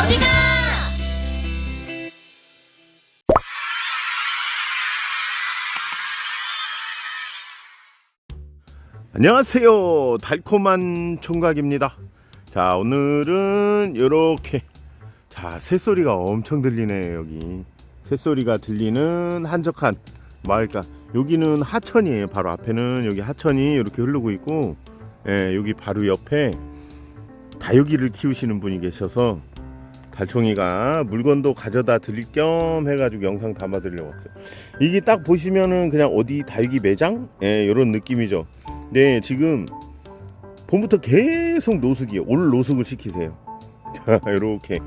어디가? 안녕하세요. 달콤한 총각입니다. 자 오늘은 이렇게. 자 새소리가 엄청 들리네 여기. 새소리가 들리는 한적한 마을가 여기는 하천이에요 바로 앞에는. 여기 하천이 이렇게 흐르고 있고 예, 여기 바로 옆에 다육이를 키우시는 분이 계셔서 달총이가 물건도 가져다 드릴 겸 해가지고 영상 담아 드리려고 왔어요 이게 딱 보시면은 그냥 어디 다육이 매장? 예, 이런 느낌이죠 네, 지금 봄부터 계속 노숙이에요. 올 노숙을 시키세요. 자, 이렇게.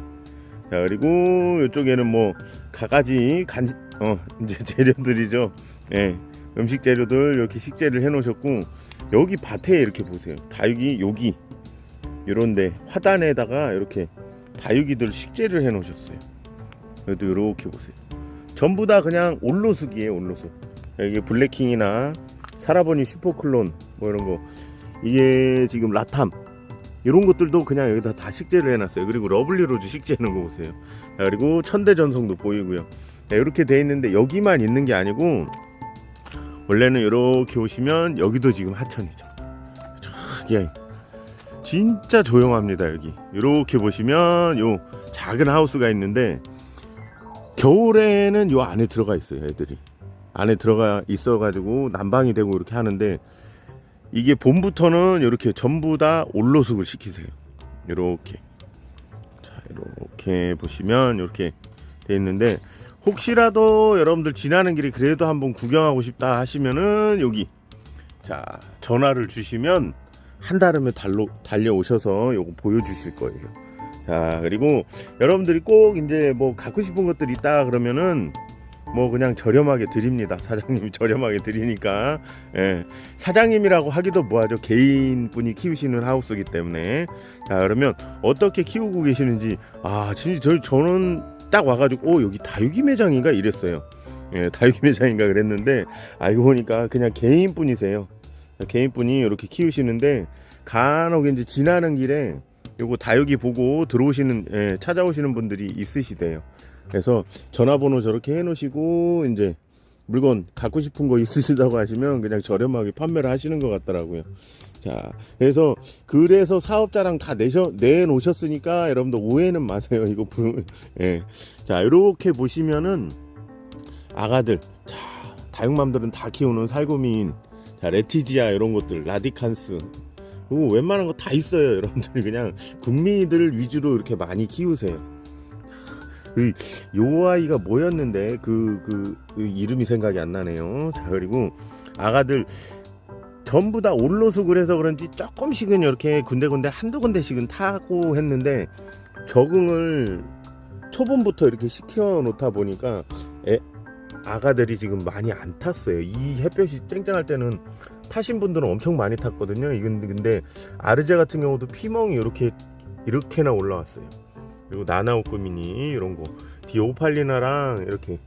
자, 그리고 이쪽에는 뭐 가가지 간 어, 이제 재료들이죠. 예. 음식 재료들 이렇게 식재를 해 놓으셨고 여기 밭에 이렇게 보세요. 다육이 여기 요런데 화단에다가 이렇게 다육이들 식재를 해 놓으셨어요. 여기도 이렇게 보세요. 전부 다 그냥 올로숙이에요, 올로숙. 여기 블랙킹이나 사라버니 슈퍼클론 뭐 이런 거. 이게 지금 라탐. 이런 것들도 그냥 여기다 다 식재를 해놨어요. 그리고 러블리 로즈 식재하는 거 보세요. 자, 그리고 천대 전송도 보이고요. 자, 이렇게 돼 있는데 여기만 있는 게 아니고 원래는 이렇게 오시면 여기도 지금 하천이죠. 저기 진짜 조용합니다 여기. 이렇게 보시면 요 작은 하우스가 있는데 겨울에는 요 안에 들어가 있어요 애들이. 안에 들어가 있어 가지고 난방이 되고 이렇게 하는데 이게 봄부터는 이렇게 전부 다 올로숙을 시키세요. 이렇게. 자 이렇게 보시면 이렇게 돼 있는데 혹시라도 여러분들 지나는 길에 그래도 한번 구경하고 싶다 하시면은 여기. 자 전화를 주시면 한 달음에 달로 달려오셔서 요거 보여주실 거예요. 자 그리고 여러분들이 꼭 이제 뭐 갖고 싶은 것들 있다 그러면은 뭐 그냥 저렴하게 드립니다. 사장님이 저렴하게 드리니까 예. 사장님이라고 하기도 뭐하죠. 개인 분이 키우시는 하우스이기 때문에 자 그러면 어떻게 키우고 계시는지 아 진짜 저, 저는 딱 와가지고 오 여기 다육이 매장인가 이랬어요. 예, 다육이 매장인가 그랬는데 알고 보니까 그냥 개인 분이세요. 개인 분이 이렇게 키우시는데 간혹 이제 지나는 길에 요거 다육이 보고 들어오시는 예, 찾아오시는 분들이 있으시대요. 그래서 전화번호 저렇게 해놓으시고 이제 물건 갖고 싶은 거 있으시다고 하시면 그냥 저렴하게 판매를 하시는 것 같더라고요. 자, 그래서 그래서 사업자랑 다 내셔 내놓으셨으니까 여러분들 오해는 마세요. 이거 부, 예. 자, 이렇게 보시면은 아가들, 자, 다육맘들은 다 키우는 살구미인, 자, 레티지아 이런 것들, 라디칸스. 그리고 웬만한 거 다 있어요. 여러분들 그냥 국민이들 위주로 이렇게 많이 키우세요. 그, 요 아이가 뭐였는데 그, 그, 그 이름이 생각이 안 나네요. 자 그리고 아가들 전부 다 올로숙을 해서 그런지 조금씩은 이렇게 군데군데 한두 군데씩은 타고 했는데 적응을 초봄부터 이렇게 시켜 놓다 보니까 애, 아가들이 지금 많이 안 탔어요. 이 햇볕이 쨍쨍할 때는 타신 분들은 엄청 많이 탔거든요. 이건 근데 아르제 같은 경우도 피멍이 이렇게 이렇게나 올라왔어요. 그리고 나나우크 미니 이런 거 디오팔리나랑 이렇게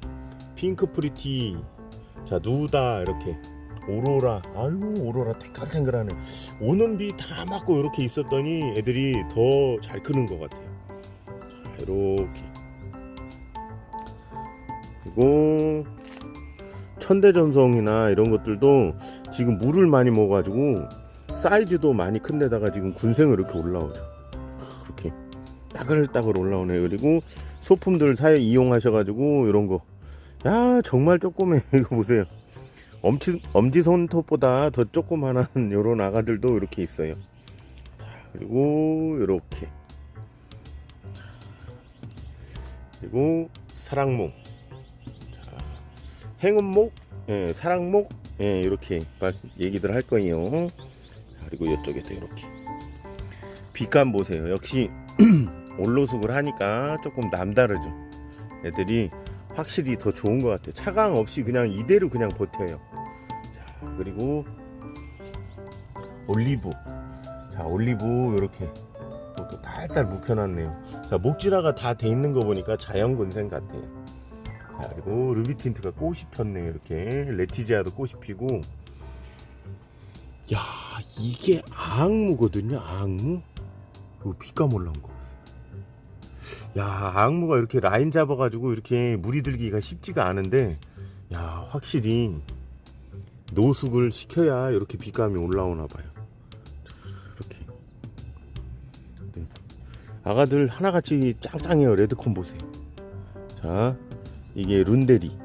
핑크 프리티 자 누다 이렇게 오로라 아유 오로라 탱글탱글하네 오는 비 다 맞고 이렇게 있었더니 애들이 더 잘 크는 것 같아요 자 이렇게 그리고 천대전성이나 이런 것들도 지금 물을 많이 먹어가지고 사이즈도 많이 큰 데다가 지금 군생을 이렇게 올라오죠 이렇게 따글따글 올라오네요. 그리고 소품들 사에 이용하셔가지고 이런 거. 야 정말 조그매 이거 보세요. 엄지 엄지 손톱보다 더 조그만한 요런 아가들도 이렇게 있어요. 자, 그리고 이렇게. 그리고 사랑목. 자, 행운목, 예, 사랑목, 예, 이렇게 얘기들 할 거예요. 자, 그리고 이쪽에도 이렇게. 빛감 보세요. 역시 올로숙을 하니까 조금 남다르죠. 애들이 확실히 더 좋은 것 같아요. 차강 없이 그냥 이대로 그냥 버텨요. 자, 그리고 올리브. 자, 올리브 이렇게 또, 또 딸딸 묵혀놨네요. 자, 목질화가 다 돼 있는 거 보니까 자연근생 같아요. 자, 그리고 루비틴트가 꽃이 폈네요. 이렇게 레티지아도 꽃이 피고. 야, 이게 앙무거든요. 앙무. 이 빛감 올라온 거. 야 악무가 이렇게 라인 잡아가지고 이렇게 물이 들기가 쉽지가 않은데 야 확실히 노숙을 시켜야 이렇게 빛감이 올라오나 봐요 이렇게 네. 아가들 하나같이 짱짱해요 레드콘 보세요 자 이게 룬데리.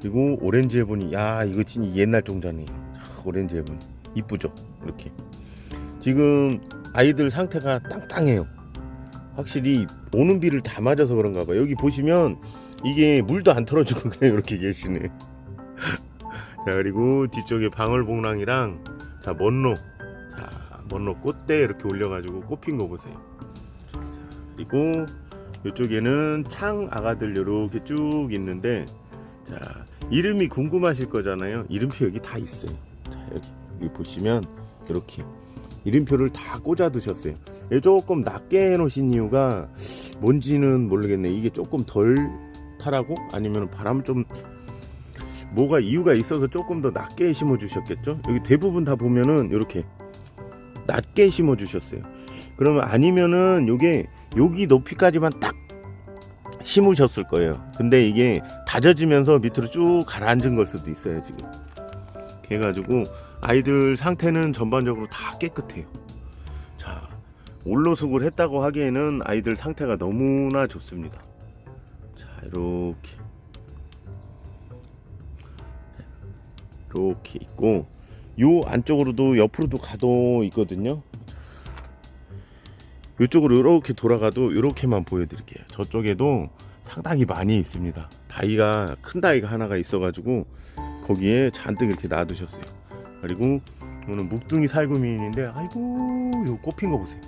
그리고 오렌지 해보니 야 이거 진짜 옛날 종자네요 자, 오렌지 해보니 이쁘죠? 이렇게. 지금 아이들 상태가 땅땅해요. 확실히 오는 비를 다 맞아서 그런가 봐요. 여기 보시면 이게 물도 안 털어주고 그냥 이렇게 계시네. 자 그리고 뒤쪽에 방울봉랑이랑 자 먼로. 자 먼로 꽃대 이렇게 올려가지고 꽃핀 거 보세요. 자, 그리고 이쪽에는 창 아가들 이렇게 쭉 있는데 자 이름이 궁금하실 거잖아요. 이름표 여기 다 있어요. 자 여기, 여기 보시면 이렇게 이름표를 다 꽂아 두셨어요. 얘 조금 낮게 해놓으신 이유가 뭔지는 모르겠네 이게 조금 덜 타라고? 아니면 바람 좀 뭐가 이유가 있어서 조금 더 낮게 심어 주셨겠죠? 여기 대부분 다 보면은 이렇게 낮게 심어 주셨어요 그러면 아니면은 요게 여기 높이까지만 딱 심으셨을 거예요. 근데 이게 다져지면서 밑으로 쭉 가라앉은 걸 수도 있어요 지금. 그래가지고 아이들 상태는 전반적으로 다 깨끗해요. 자 올로숙을 했다고 하기에는 아이들 상태가 너무나 좋습니다. 자 이렇게. 이렇게 있고 요 안쪽으로도 옆으로도 가도 있거든요 이쪽으로 이렇게 돌아가도 이렇게만 보여드릴게요. 저쪽에도 상당히 많이 있습니다. 다이가 큰 다이가 하나가 있어가지고 거기에 잔뜩 이렇게 놔두셨어요. 그리고 오늘 묵둥이 살구미인인데 아이고 요 꽃핀 거 보세요.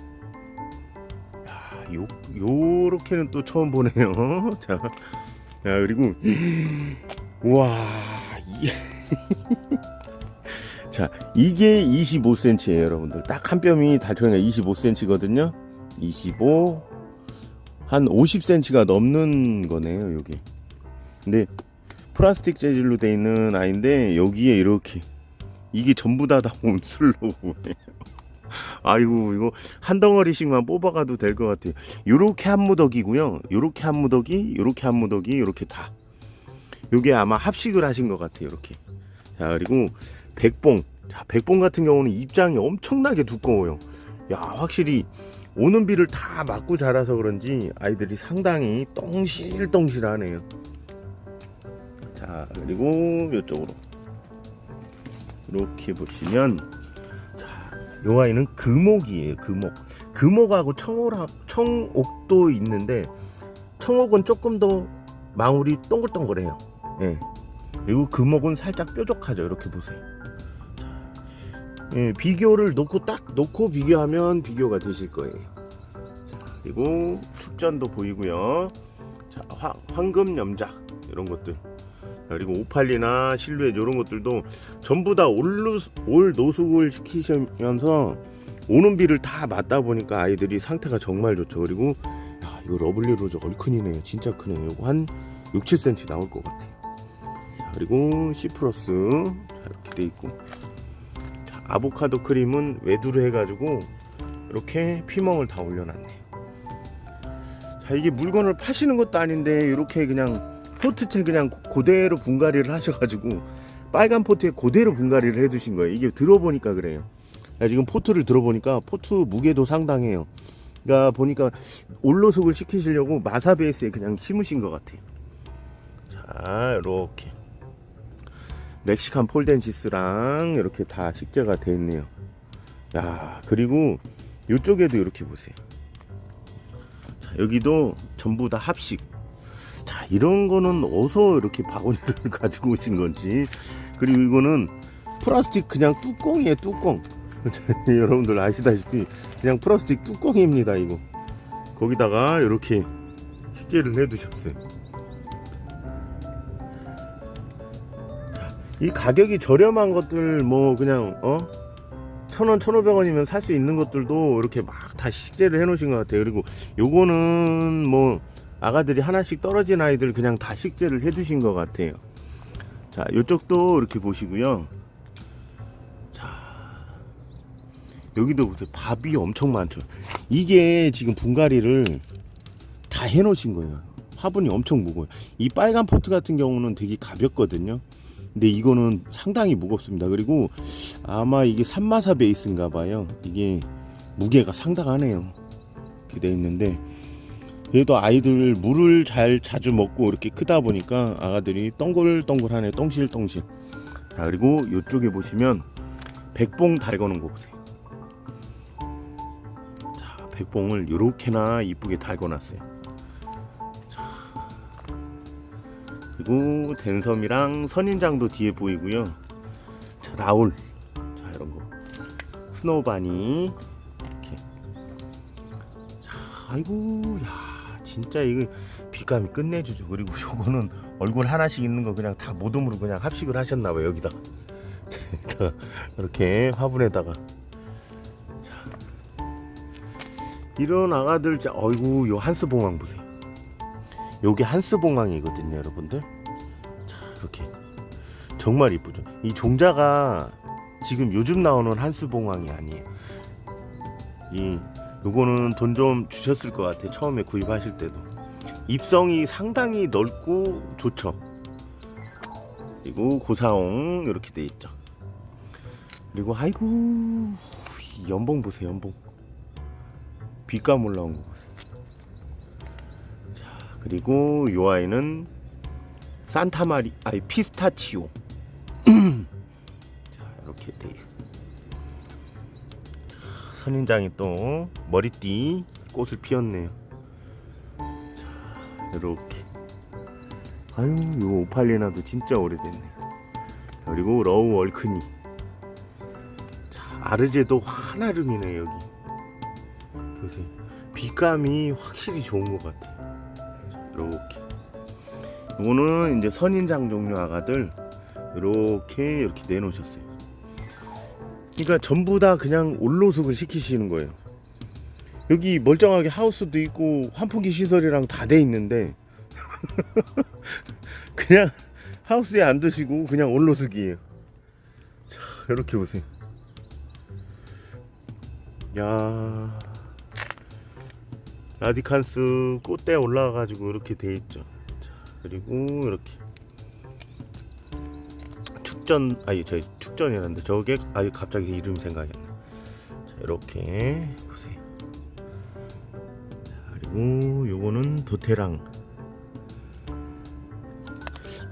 야, 요 요렇게는 또 처음 보네요. 자, 야 그리고 와 이게 자 이게 25cm예요 여러분들. 딱 한 뼘이 달총이가 25cm거든요 25 한 50cm가 넘는 거네요 여기 근데 플라스틱 재질로 돼 있는 아이인데 여기에 이렇게 이게 전부 다 다 온슬로우 아이고 이거 한 덩어리씩만 뽑아가도 될 것 같아요. 요렇게 한 무더기고요. 요렇게 한 무더기 요렇게 한 무더기 요렇게 다. 요게 아마 합식을 하신 것 같아요 이렇게. 자 그리고 백봉. 자 백봉 같은 경우는 입장이 엄청나게 두꺼워요. 야 확실히 오는 비를 다 맞고 자라서 그런지 아이들이 상당히 똥실똥실하네요. 자 그리고 이쪽으로. 이렇게 보시면 자요 아이는 금옥이에요 금옥. 금옥하고 청옥, 청옥도 있는데 청옥은 조금 더 망울이 동글동글해요. 예. 그리고 금옥은 살짝 뾰족하죠. 이렇게 보세요 예, 비교를 놓고 딱 놓고 비교하면 비교가 되실 거예요. 자, 그리고 축전도 보이고요. 자, 화, 황금 염자 이런 것들. 자, 그리고 오팔리나 실루엣 이런 것들도 전부 다 올루, 올 노숙을 시키시면서 오는 비를 다 맞다 보니까 아이들이 상태가 정말 좋죠. 그리고 야, 이거 러블리 로즈 얼큰이네요. 진짜 크네요. 한 6, 7cm 나올 것 같아요. 자, 그리고 C 플러스 자, 이렇게 돼 있고 아보카도 크림은 외두를 해가지고 이렇게 피멍을 다 올려놨네. 자 이게 물건을 파시는 것도 아닌데 이렇게 그냥 포트채 그냥 그대로 분갈이를 하셔가지고 빨간 포트에 그대로 분갈이를 해두신 거예요. 이게 들어보니까 그래요. 야, 지금 포트를 들어보니까 포트 무게도 상당해요. 그러니까 보니까 올로숙을 시키시려고 마사 베이스에 그냥 심으신 것 같아요. 자 이렇게. 멕시칸 폴덴시스랑 이렇게 다 식재가 되어 있네요. 야, 그리고 이쪽에도 이렇게 보세요. 자, 여기도 전부 다 합식. 자, 이런 거는 어디서 이렇게 바구니를 가지고 오신 건지. 그리고 이거는 플라스틱 그냥 뚜껑이에요, 뚜껑. 여러분들 아시다시피 그냥 플라스틱 뚜껑입니다, 이거. 거기다가 이렇게 식재를 해 두셨어요. 이 가격이 저렴한 것들 뭐 그냥 어 천원 천오백 원이면 살 수 있는 것들도 이렇게 막 다 식재를 해 놓으신 것 같아요 그리고 요거는 뭐 아가들이 하나씩 떨어진 아이들 그냥 다 식재를 해 두신 것 같아요 자 요쪽도 이렇게 보시고요 자 여기도. 밥이 엄청 많죠. 이게 지금 분갈이를 다 해 놓으신 거예요. 화분이 엄청 무거워요. 이 빨간 포트 같은 경우는 되게 가볍거든요. 근데 이거는 상당히 무겁습니다. 그리고 아마 이게 산마사 베이스인가 봐요. 이게 무게가 상당하네요. 이렇게 돼 있는데 그래도 아이들 물을 잘 자주 먹고 이렇게 크다 보니까 아가들이 동글동글하네 똥실똥실 자 그리고 이쪽에 보시면 백봉 달거는 거 보세요 자 백봉을 이렇게나 이쁘게 달궈놨어요 그리고 댄섬이랑 선인장도 뒤에 보이고요 자 라울 자 이런 거 스노우바니 이렇게 자 아이고 야 진짜 이거 빛감이 끝내주죠. 그리고 요거는 얼굴 하나씩 있는 거 그냥 다 모둠으로 그냥 합식을 하셨나봐요. 여기다 자, 이렇게 화분에다가 자, 이런 아가들 자, 어이구 요 한스봉황 보세요. 요게 한스봉황이거든요, 여러분들. 자 이렇게 정말 이쁘죠. 이 종자가 지금 요즘 나오는 한스봉황이 아니에요. 이 요거는 돈 좀 주셨을 것 같아. 처음에 구입하실 때도. 입성이 상당히 넓고 좋죠. 그리고 고사홍 이렇게 돼 있죠. 그리고 아이고 이 연봉 보세요. 연봉. 빛감 올라온 거 보세요. 자 그리고 요 아이는 산타마리 아니 피스타치오. 자 이렇게 돼 있어. 선인장이 또 머리띠 꽃을 피웠네요. 자, 이렇게. 아유, 요 오팔리나도 진짜 오래됐네. 그리고 러우 얼크니. 자, 아르제도 하나름이네 여기. 보세요. 빛감이 확실히 좋은 것 같아요. 자, 이렇게. 이거는 이제 선인장 종류 아가들 이렇게 이렇게 내놓으셨어요. 그러니까 전부 다 그냥 올로숙을 시키시는 거예요. 여기 멀쩡하게 하우스도 있고 환풍기 시설이랑 다 돼 있는데 그냥 하우스에 안 두시고 그냥 올로숙이에요. 자, 이렇게 보세요. 야, 라디칸스 꽃대 올라가가지고 이렇게 돼 있죠. 자, 그리고 이렇게 축전 아니 저 축전이라는데 저게 아유 갑자기 이름 생각이 안 나. 자 이렇게 보세요. 자, 그리고 요거는 도테랑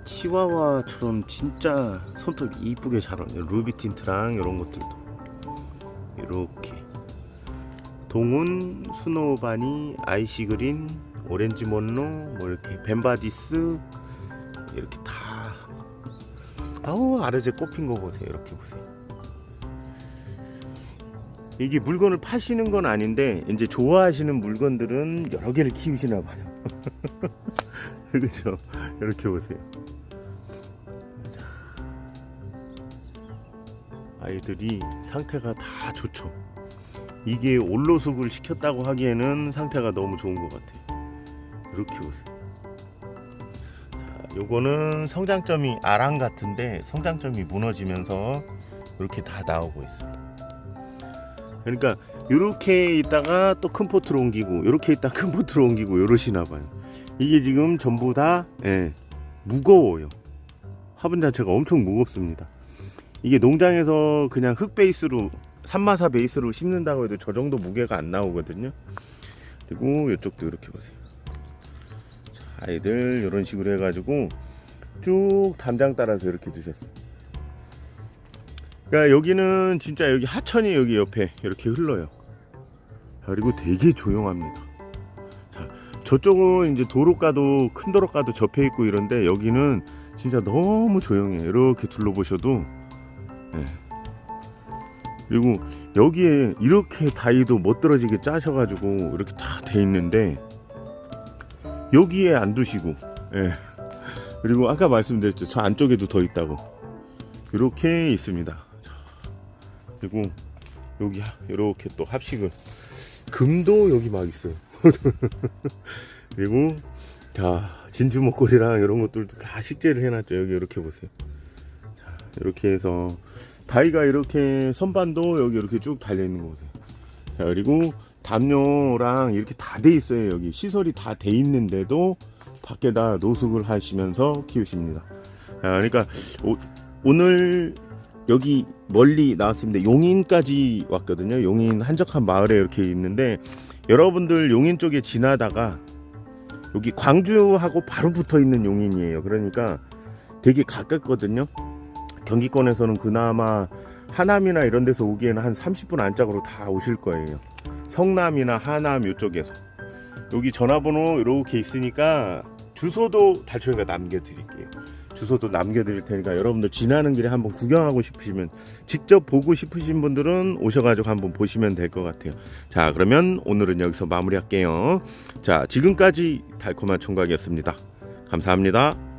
치와와처럼 진짜 손톱 이쁘게 잘 어울려요. 루비 틴트랑 이런 것들도 이렇게 동운 스노우바니 아이시 그린 오렌지 mon로 뭐 이렇게 벤바디스 이렇게 다. 아우 아르제 꽃핀 거 보세요. 이렇게 보세요. 이게 물건을 파시는 건 아닌데 이제 좋아하시는 물건들은 여러 개를 키우시나 봐요. 그렇죠? 이렇게 보세요. 자, 아이들이 상태가 다 좋죠. 이게 올로숙을 시켰다고 하기에는 상태가 너무 좋은 것 같아요 이렇게 보세요 요거는 성장점이 아랑 같은데 성장점이 무너지면서 이렇게 다 나오고 있어요. 그러니까 이렇게 있다가 또 큰 포트로 옮기고 이렇게 있다 큰 포트로 옮기고 이러시나 봐요. 이게 지금 전부 다 예, 무거워요. 화분 자체가 엄청 무겁습니다. 이게 농장에서 그냥 흙 베이스로 산마사 베이스로 심는다고 해도 저 정도 무게가 안 나오거든요. 그리고 이쪽도 이렇게 보세요. 아이들 이런 식으로 해가지고 쭉 담장 따라서 이렇게 두셨어요. 그러니까 여기는 진짜 여기 하천이 여기 옆에 이렇게 흘러요. 그리고 되게 조용합니다. 자, 저쪽은 이제 도로가도 큰 도로가도 접해 있고 이런데 여기는 진짜 너무 조용해요. 이렇게 둘러보셔도 예. 그리고 여기에 이렇게 다이도 멋들어지게 짜셔가지고 이렇게 다 돼 있는데 여기에 안 두시고 예. 그리고 아까 말씀드렸죠. 저 안쪽에도 더 있다고. 이렇게 있습니다. 그리고 여기 이렇게 또 합식을. 금도 여기 막 있어요. 그리고 자 진주 목걸이랑 이런 것들도 다 식재를 해놨죠. 여기 이렇게 보세요. 자 이렇게 해서 다이가 이렇게 선반도 여기 이렇게 쭉 달려 있는 거 보세요. 자, 그리고 담요랑 이렇게 다 돼 있어요. 여기 시설이 다 돼 있는데도 밖에다 노숙을 하시면서 키우십니다. 자, 그러니까 오, 오늘 여기 멀리 나왔습니다. 용인까지 왔거든요. 용인 한적한 마을에 이렇게 있는데 여러분들 용인 쪽에 지나다가 여기 광주하고 바로 붙어 있는 용인이에요. 그러니까 되게 가깝거든요. 경기권에서는 그나마 하남이나 이런 데서 오기에는 한 30분 안짝으로 다 오실 거예요. 성남이나 하남 이쪽에서 여기 전화번호 이렇게 있으니까 주소도 달초이가 남겨드릴게요. 주소도 남겨드릴 테니까 여러분들 지나는 길에 한번 구경하고 싶으시면 직접 보고 싶으신 분들은 오셔가지고 한번 보시면 될 것 같아요. 자 그러면 오늘은 여기서 마무리할게요. 자 지금까지 달콤한 총각이었습니다. 감사합니다.